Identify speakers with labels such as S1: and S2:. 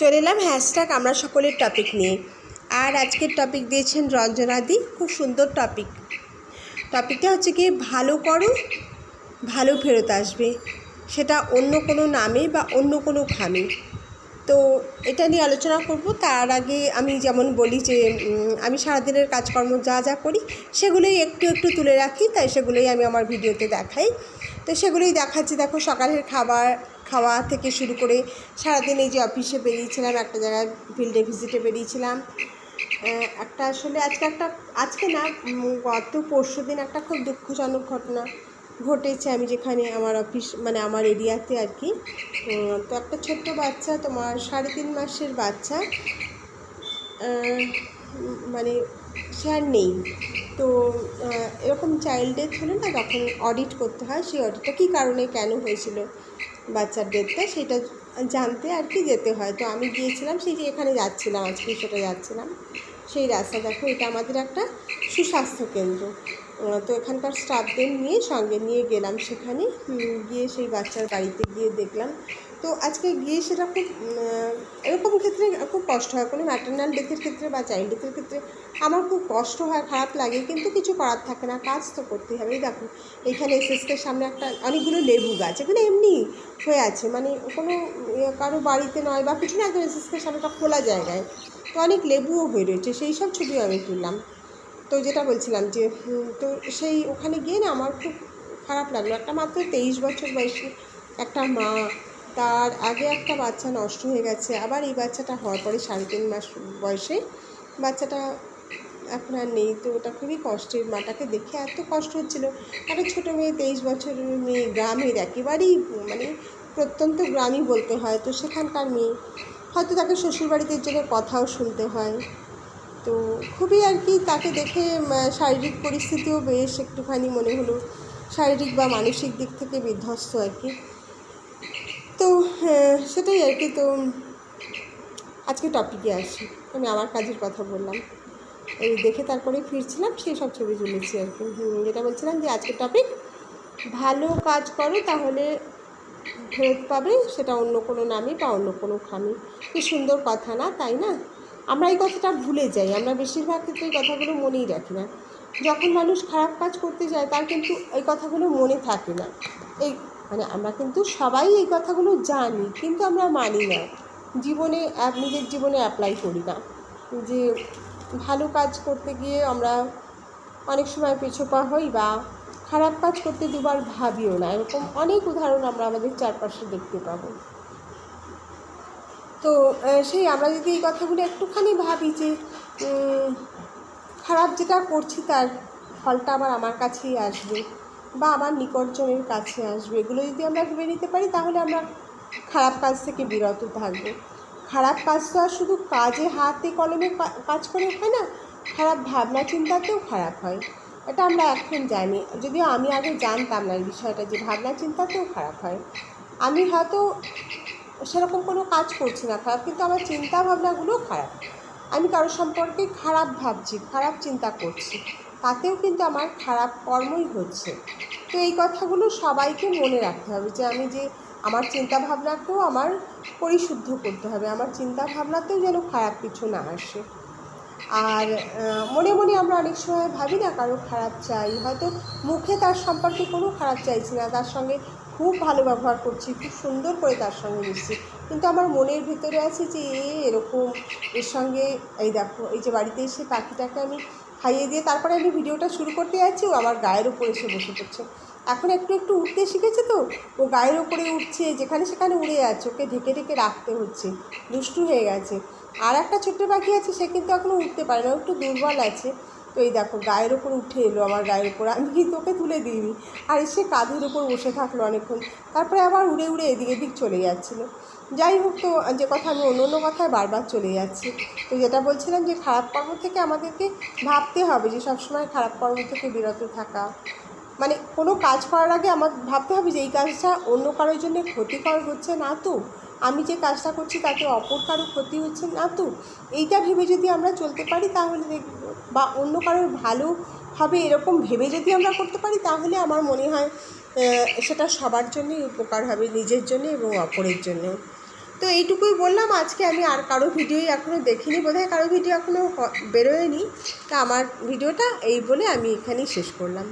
S1: চলে এলাম হ্যাশট্যাগ আমরা সকলের টপিক নিয়ে। আর আজকের টপিক দিয়েছেন রঞ্জনাদি, খুব সুন্দর টপিক টপিকটা হচ্ছে কি, ভালো করো, ভালো ফেরত আসবে। সেটা অন্য কোনো নামে বা অন্য কোনো খামে তো এটা নিয়ে আলোচনা করব। তার আগে আমি যেমন বলি যে আমি সারাদিনের কাজকর্ম যা যা করি, সেগুলোই একটু একটু তুলে রাখি। তাই সেগুলোই আমি আমার ভিডিওতে দেখাই। তো সেগুলোই দেখাচ্ছি। দেখো সকালের খাবার খাওয়া থেকে শুরু করে সারাদিন এই যে অফিসে বেরিয়েছিলাম, একটা জায়গায় ফিল্ডে ভিজিটে বেরিয়েছিলাম। একটা আসলে আজকে একটা, আজকে না গত পরশু দিন একটা খুব দুঃখজনক ঘটনা ঘটেছে। আমি যেখানে আমার অফিস মানে আমার এরিয়াতে আর কি। তো একটা ছোট্ট বাচ্চা, তোমার সাড়ে তিন মাসের বাচ্চা। মানে সে আর নেই। তো এরকম চাইল্ড ডেথ হলে না তখন অডিট করতে হয়, সেই অডিটটা কী কারণে, কেন হয়েছিল? বাচ্চার ডেটটা সেটা জানতে আর কি যেতে হয়। তো আমি গিয়েছিলাম, সেই যে এখানে যাচ্ছিলাম, আজকে সেটা যাচ্ছিলাম। সেই রাস্তা দেখো, এটা আমাদের একটা সুস্বাস্থ্য কেন্দ্র। তো এখানকার স্টাফদের নিয়ে সঙ্গে নিয়ে গেলাম সেখানে। গিয়ে সেই বাচ্চার বাড়িতে গিয়ে দেখলাম তো আজকে গিয়ে সেটা খুব এরকম ক্ষেত্রে খুব কষ্ট হয়। কোনো ম্যাটার্নাল ডেথের ক্ষেত্রে বা চাইল্ড ডেথের ক্ষেত্রে আমার খুব কষ্ট হয়, খারাপ লাগে, কিন্তু কিছু করার থাকে না। কাজ তো করতেই হবে। দেখো এইখানে এসএসকের সামনে একটা অনেকগুলো লেবু গাছ, এখানে এমনি হয়ে আছে। মানে কোনো ইয়ে কারও বাড়িতে নয় বা কিছু না, একদম এসএসকের সামনে একটা খোলা জায়গায়। তো অনেক লেবুও হয়ে রয়েছে। সেই সব ছবি আমি তুললাম। তো যেটা বলছিলাম যে তো সেই ওখানে গিয়ে না আমার খুব খারাপ লাগল। একটা মাত্র তেইশ বছর বয়সী একটা মা তার আগে একটা বাচ্চা নষ্ট হয়ে গেছে। আবার এই বাচ্চাটা হওয়ার পরে সাড়ে তিন মাস বয়সে বাচ্চাটা এখন আর নেই। তো ওটা খুবই কষ্টের। মাটাকে দেখে এত কষ্ট হচ্ছিল। একটা ছোটো মেয়ে, তেইশ বছরের মেয়ে, গ্রামের একেবারেই মানে প্রত্যন্ত গ্রামই বলতে হয়। তো সেখানকার মেয়ে, হয়তো তাকে শ্বশুরবাড়িতে জন্য কথাও শুনতে হয়। তো খুবই আর কি তাকে দেখে শারীরিক পরিস্থিতিও বেশ একটুখানি মনে হলো। শারীরিক বা মানসিক দিক থেকে বিধ্বস্ত আর কি। তো হ্যাঁ, সেটাই আর কি তো আজকে টপিকে আসি। আমি আমার কাজের কথা বললাম। এই দেখে তারপরে ফিরছিলাম সেই সব ছবি তুলেছি আর কি। যেটা বলছিলাম যে আজকের টপিক ভালো কাজ করো তাহলে ফেরত পাবে সেটা অন্য কোনো নামে বা অন্য কোনো খামে। কি সুন্দর কথা না তাই না? আমরা এই কথাটা ভুলে যাই আমরা বেশিরভাগ ক্ষেত্রে এই কথাগুলো মনেই রাখি না। যখন মানুষ খারাপ কাজ করতে যায় তার কিন্তু এই কথাগুলো মনে থাকে না। এই মানে আমরা কিন্তু সবাই এই কথাগুলো জানি, কিন্তু আমরা মানি না। জীবনে নিজের জীবনে অ্যাপ্লাই করি না। যে ভালো কাজ করতে গিয়ে আমরা অনেক সময় পিছুপা হই বা খারাপ কাজ করতে দুবার ভাবিও না। এরকম অনেক উদাহরণ আমরা আমাদের চারপাশে দেখতে পাবো। তো সেই আমরা যদি এই কথাগুলো একটুখানি ভাবি যে খারাপ যেটা করছি তার ফলটা আবার আমার কাছেই আসবে। বা আমার নিকটজনের কাছে আসবে। এগুলো যদি আমরা ভেবে নিতে পারি, তাহলে আমরা খারাপ কাজ থেকে বিরত থাকব। খারাপ কাজ তো আর শুধু কাজে হাতে কলমে কাজ করে হয় না, খারাপ ভাবনা চিন্তাতেও খারাপ হয়। এটা আমরা এখন জানি। যদিও আমি আগে জানতাম না এই বিষয়টা যে ভাবনা চিন্তাতেও খারাপ হয়। আমি হয়তো সেরকম কোনো কাজ করছি না খারাপ, কিন্তু আমার চিন্তা ভাবনাগুলো খারাপ। আমি কারোর সম্পর্কে খারাপ ভাবছি, খারাপ চিন্তা করছি। তাতেও কিন্তু আমার খারাপ কর্মই হচ্ছে। তো এই কথাগুলো সবাইকে মনে রাখতে হবে যে আমি যে আমার চিন্তা ভাবনাকেও আমার পরিশুদ্ধ করতে হবে, আমার চিন্তা ভাবনাতেও যেন খারাপ কিছু না আসে। আর মনে মনে আমরা অনেক সময় ভাবি না কারও খারাপ চাই, হয়তো মুখে তার সম্পর্কে কোনো খারাপ চাইছি না, তার সঙ্গে খুব ভালো ব্যবহার করছি, খুব সুন্দর করে তার সঙ্গে মিশছি, কিন্তু আমার মনের ভিতরে আছে যে এ এরকম, এর সঙ্গে এই দেখো, এই যে বাড়িতে এসে পাখিটাকে আমি খাইয়ে দিয়ে তারপরে আমি ভিডিওটা শুরু করতে যাচ্ছি, ও আমার গায়ের উপর এসে বসে পড়ছে। এখন একটু একটু উঠতে শিখেছে তো? ও গায়ের উপরে উঠছে, যেখানে সেখানে উড়ে যাচ্ছে, ওকে ঢেকে ঢেকে রাখতে হচ্ছে। দুষ্টু হয়ে গেছে। আর একটা ছোট্ট পাখি আছে, সে কিন্তু এখনও উঠতে পারে না একটু দুর্বল আছে। তো এই দেখো, গায়ের ওপর উঠে এলো আমার গায়ের ওপর আমি কিন্তু ওকে তুলে দিইনি? আর এসে কাঁধের ওপর বসে থাকল অনেকক্ষণ, তারপরে আবার উড়ে উড়ে এদিক এদিক চলে যাচ্ছিল। যাই হোক তো, যে কথা আমি অন্য অন্য কথায় বারবার চলে যাচ্ছি। তো যেটা বলছিলাম যে খারাপ কর্ম থেকে আমাদেরকে ভাবতে হবে যে সবসময় খারাপ কর্ম থেকে বিরত থাকা। মানে কোনো কাজ করার আগে আমার ভাবতে হবে যে এই কাজটা অন্য কারোর জন্য ক্ষতিকর হচ্ছে না তো? আমি যে কাজটা করছি তাতে অপর কারও ক্ষতি হচ্ছে না তো? এইটা ভেবে যদি আমরা চলতে পারি তাহলে বা অন্য কারোর ভালো হবে এরকম ভেবে যদি আমরা করতে পারি তাহলে আমার মনে হয় সেটা সবার জন্যই উপকার হবে, নিজের জন্য এবং অপরের জন্য তো এইটুকুই বললাম, আজকে আমি আর কারও ভিডিওই এখনও দেখিনি বোধহয়, কারও ভিডিও এখনও বেরোয়নি। তা আমার ভিডিওটা এই বলে আমি এখানেই শেষ করলাম।